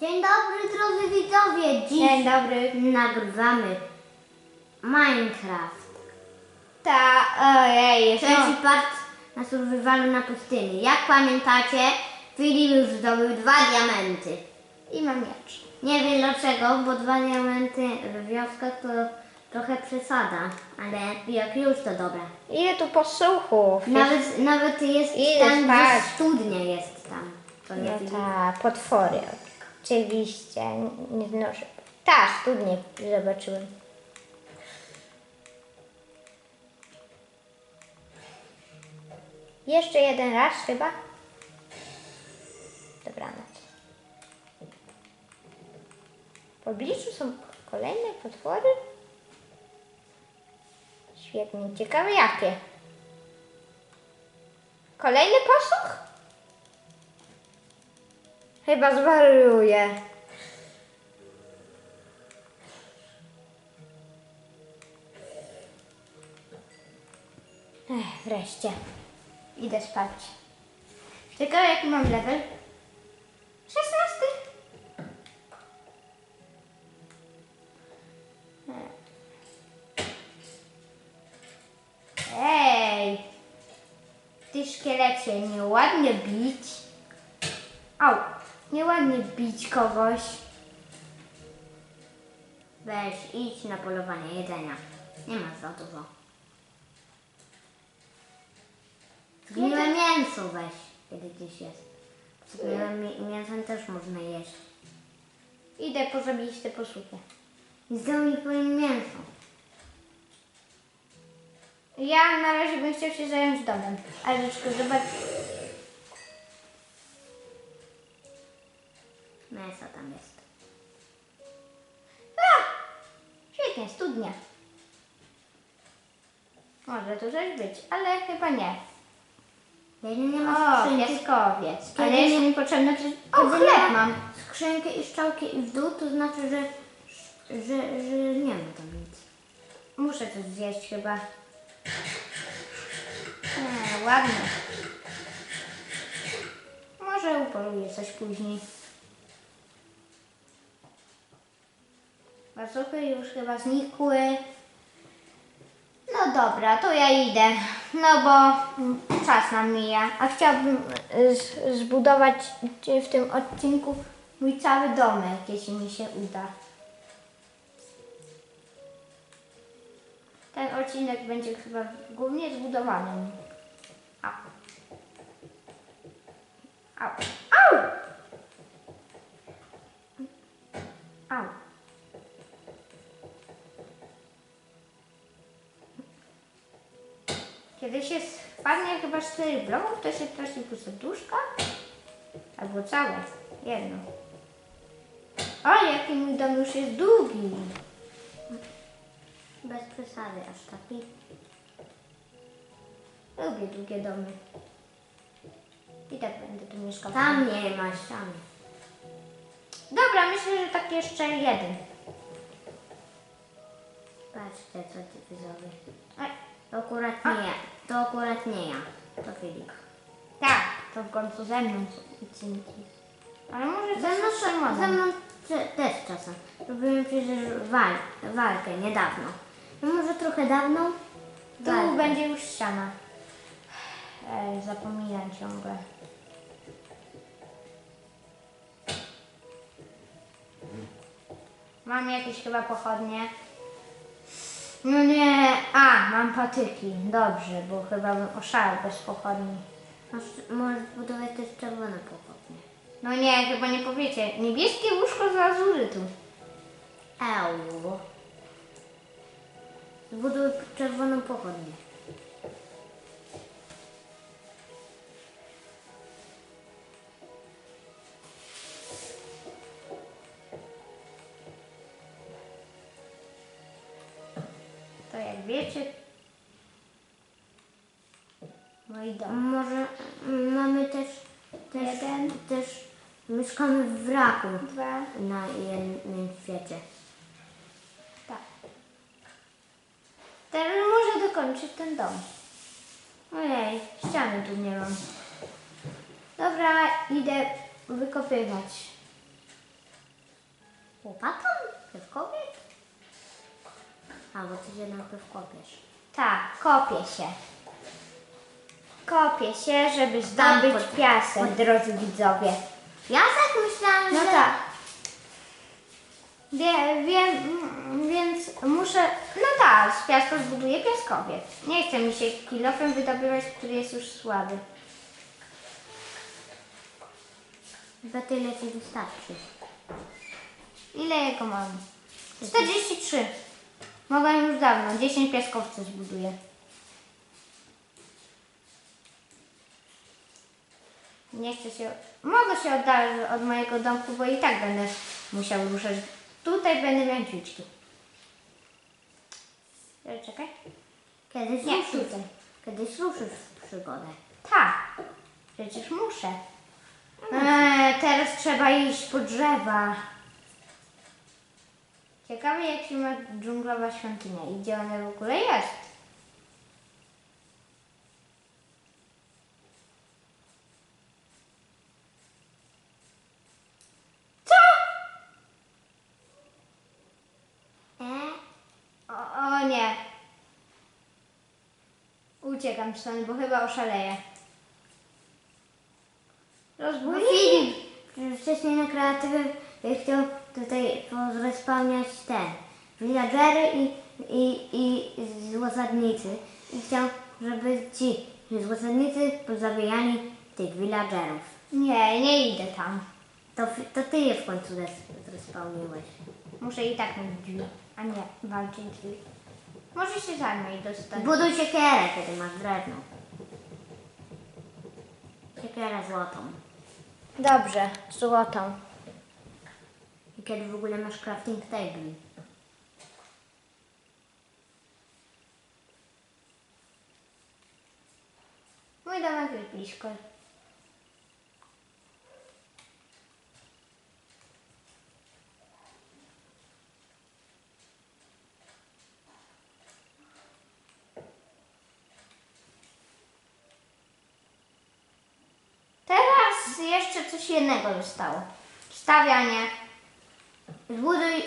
Dzień dobry drodzy widzowie, dziś Dzień dobry. nagrywamy Minecraft. Ta, ojej, jeszcze. Trzeci part na survivalu na pustyni. Jak pamiętacie, Filip już zdobył dwa diamenty. I mam miecz. Nie wiem dlaczego, bo dwa diamenty w wioskach to trochę przesada, ale jak już to dobra. Ile tu posłuchów? Nawet, nawet jest Ile tam, spać? gdzie studnia jest tam. To No Filip. ta, potwory. Oczywiście, nie znoszę. Ta, studnie zobaczyłem. Jeszcze jeden raz chyba. Dobranoc. W pobliżu są kolejne potwory? Świetnie, ciekawe jakie. Kolejny posłuch? Chyba zwariuję. Ech, wreszcie. Idę spać. Ciekawe jaki mam level? 16. Ej! Ty szkielecie, nieładnie bić. Nieładnie bić kogoś. Weź, idź na polowanie jedzenia. Nie ma za dużo. Zgniłe mięso weź, kiedy gdzieś jest. Zgniłym mi- mięsem też można jeść. Idę pozabić te. I zdał mi powiem mięso. Ja na razie bym chciał się zająć domem. Ale tylko Mięso tam jest. A! Świetnie, studnia. Może tu coś być, ale chyba nie. Jeżeli nie ma skrzynki, pieskowiec. Ale nie- mi potrzebne coś... O, chleb ma mam. skrzynkę i szczałki i w dół, to znaczy, że, że, że nie ma tam nic. Muszę coś zjeść chyba. Nie, ładnie. Może upoluję coś później. Bazuchy już chyba znikły. No dobra, to ja idę. No bo czas nam mija. A chciałabym y, zbudować w tym odcinku mój cały domek, jeśli mi się uda. Ten odcinek będzie chyba głównie zbudowany. Au. Au. Au! Au. Kiedy się spadnie chyba z 4 bloków, to się traci po serduszka? Albo całe. Jedno. O, jaki mój dom już jest długi. Bez przesady, aż taki. Lubię długie domy. I tak będę tu mieszkał. Tam nie ma ścian. Dobra, myślę, że tak jeszcze jeden. Patrzcie, co ty widzowie. To akurat nie ja. To akurat nie ja. To Filip. tak, to w końcu ze mną są odcinki. Ale może Ze ze mną, ze mną te- też czasem. Robiłem przecież wal, walkę niedawno. No może trochę dawno. Tu Walkę. będzie już ściana. Ej, zapominam ciągle. Mam jakieś chyba pochodnie. No nie, a, mam patyki. Dobrze, bo chyba bym oszalał bez pochodni. Masz, możesz zbudować też czerwone pochodnie. No nie, chyba nie powiecie. Niebieskie łóżko z lazurytu. Eł. Zbuduj czerwoną pochodnię. Wiecie, mój dom. Może mamy też, też, Jeden. też mieszkamy w wraku Dwa. na jednym świecie. Tak. Teraz może dokończyć ten dom. Ojej, ściany tu nie mam. Dobra, idę wykopywać. Łopatą? Piewkowiec? A, bo ty się najpierw kopiesz. Tak, kopię się. Kopię się, żeby zdobyć pod- piasek, drodzy widzowie. Piasek myślałam, No że... tak. Wie, wiem, mm, więc muszę. No tak, z piasku zbuduję piaskowiec. Nie chce mi się kilofem wydobywać, który jest już słaby. Za tyle ci wystarczy. Ile jego mam? 43. Mogłam już dawno. 10 piaskowców zbuduję. Nie chcę się. Mogę się oddalić od mojego domku, bo i tak będę musiał ruszać. Tutaj będę miał dziuczki. E, Czekaj. Kiedyś Nie, ruszysz. tutaj. Kiedyś ruszysz w przygodę. Tak. Przecież muszę. Eee, teraz trzeba iść po drzewa. Ciekawe jak się ma dżunglowa świątynia i gdzie ona w ogóle jest. Co? E? O, o nie. Uciekam stąd, bo chyba oszaleję. Rozbój Filip wcześniej na kreatywy chciał tutaj rozpełniać te villagery i, i, i złosadnicy. I chciał, żeby ci złosadnicy pozabijali tych villagerów. Nie, nie idę tam. To, to ty je w końcu zrespełniłeś. Muszę i tak mieć drzwi, a nie walczyć drzwi. Może się zajmę i dostanę. Buduj siekierę, kiedy masz drewno. Siekierę złotą. Dobrze, złotą. Kiedy w ogóle masz crafting table. Mój domek jest blisko. Teraz jeszcze coś jednego zostało. Stawianie. Zbuduj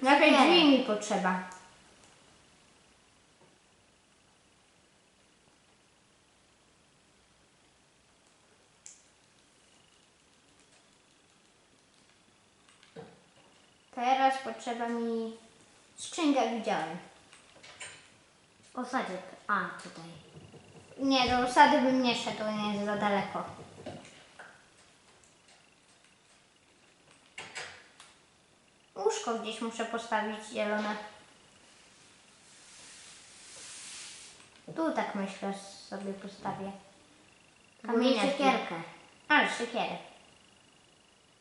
siekierę. drzwi mi potrzeba. Teraz potrzeba mi skrzynkę widziałem. Osadzie. A, tutaj. Nie, do osady bym nie szedł, to nie jest za daleko. Łóżko gdzieś muszę postawić zielone. Tu tak myślę sobie postawię. Zbuduj Kamienia siekierkę. Ale siekierę.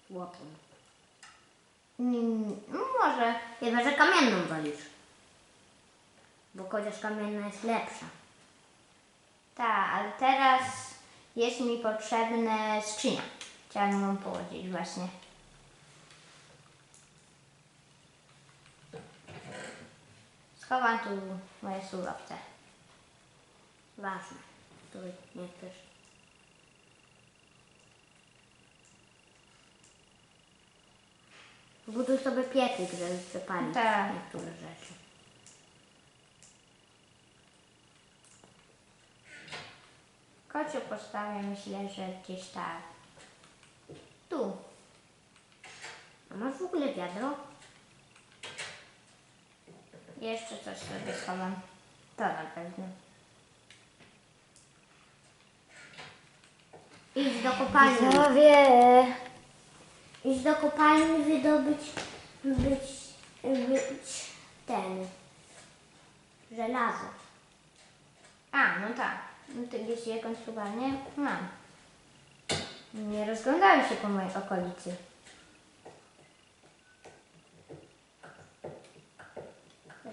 Złotą. Mm, może. Chyba, że kamienną wolisz. Bo chociaż kamienna jest lepsza. Tak, ale teraz jest mi potrzebna skrzynia. Chciałam ją położyć właśnie. Schowam tu moje surowce. Ważne. Tu nie chcesz. Buduj sobie piecyk, żeby przepalić Tak. niektóre rzeczy. Kociu postawię, myślę, że gdzieś tak. Tu. A masz w ogóle wiadro? Jeszcze coś sobie schowam. To na pewno. Idź do kopalni. Widzowie. Idź do kopalni wydobyć być, być ten żelazo. A, no tak. No ty gdzieś jakąś chyba, nie? Mam. Nie rozglądały się po mojej okolicy.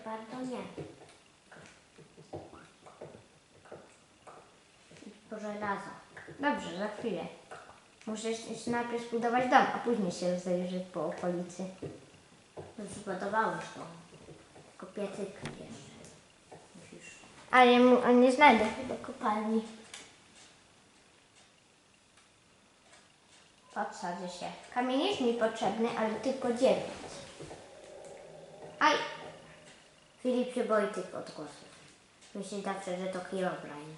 Bardzo nie. Po żelazo. Dobrze, za chwilę. Muszę jeszcze najpierw zbudować dom, a później się zajrzeć po okolicy. To zbudowałeś to. Tylko piecyk jeszcze. Musisz. Ale mu, a nie znajdę chyba kopalni. Odsadzę się. Kamień jest mi potrzebny, ale tylko dziewięć. Filip się boi tych odgłosów. Myśli zawsze, że to Herobrine.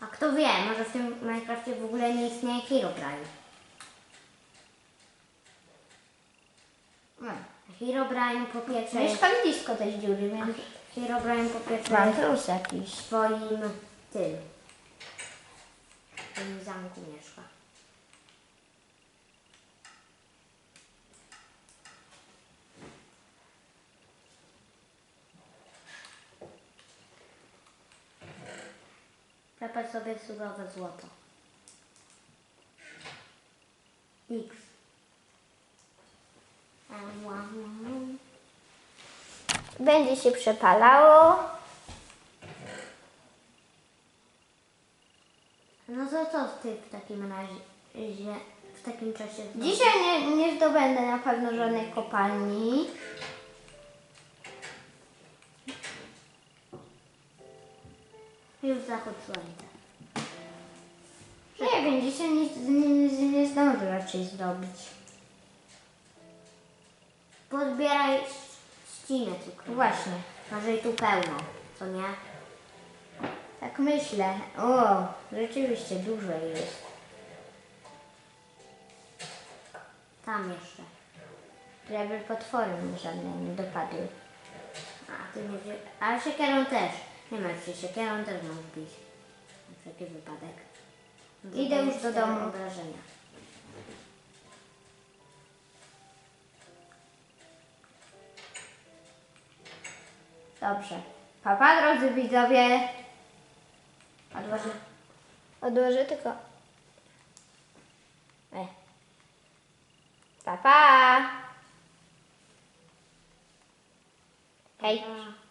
A kto wie, może w tym Minecrafcie w ogóle nie istnieje Herobrine. No. Herobrine po pierwsze blisko tej dziury, więc Herobrine po pierwsze mam jest trus jakiś. w swoim tym. W tym zamku mieszka. Klepać sobie surowe złoto. X. Będzie się przepalało. No to co ty w takim razie w takim czasie? Dzisiaj nie, nie zdobędę na pewno żadnej kopalni. Już zachód słońca. Nie wiem, dzisiaj nic nie, nie zdążę raczej zrobić. Podbieraj ścinę cukru. Właśnie, Może i tu pełno, co nie? tak myślę. O, rzeczywiście dużo jest. Tam jeszcze. Żeby potwory mi żadne nie dopadły. A ty nie. Ale siekierą też. Nie martw się, siekierą też możesz bić. Na wszelki wypadek. Idę już do domu. Obrażenia. Dobrze. Papa, drodzy widzowie. Odłożę. Odłożę tylko. E. Papa. Hej. A.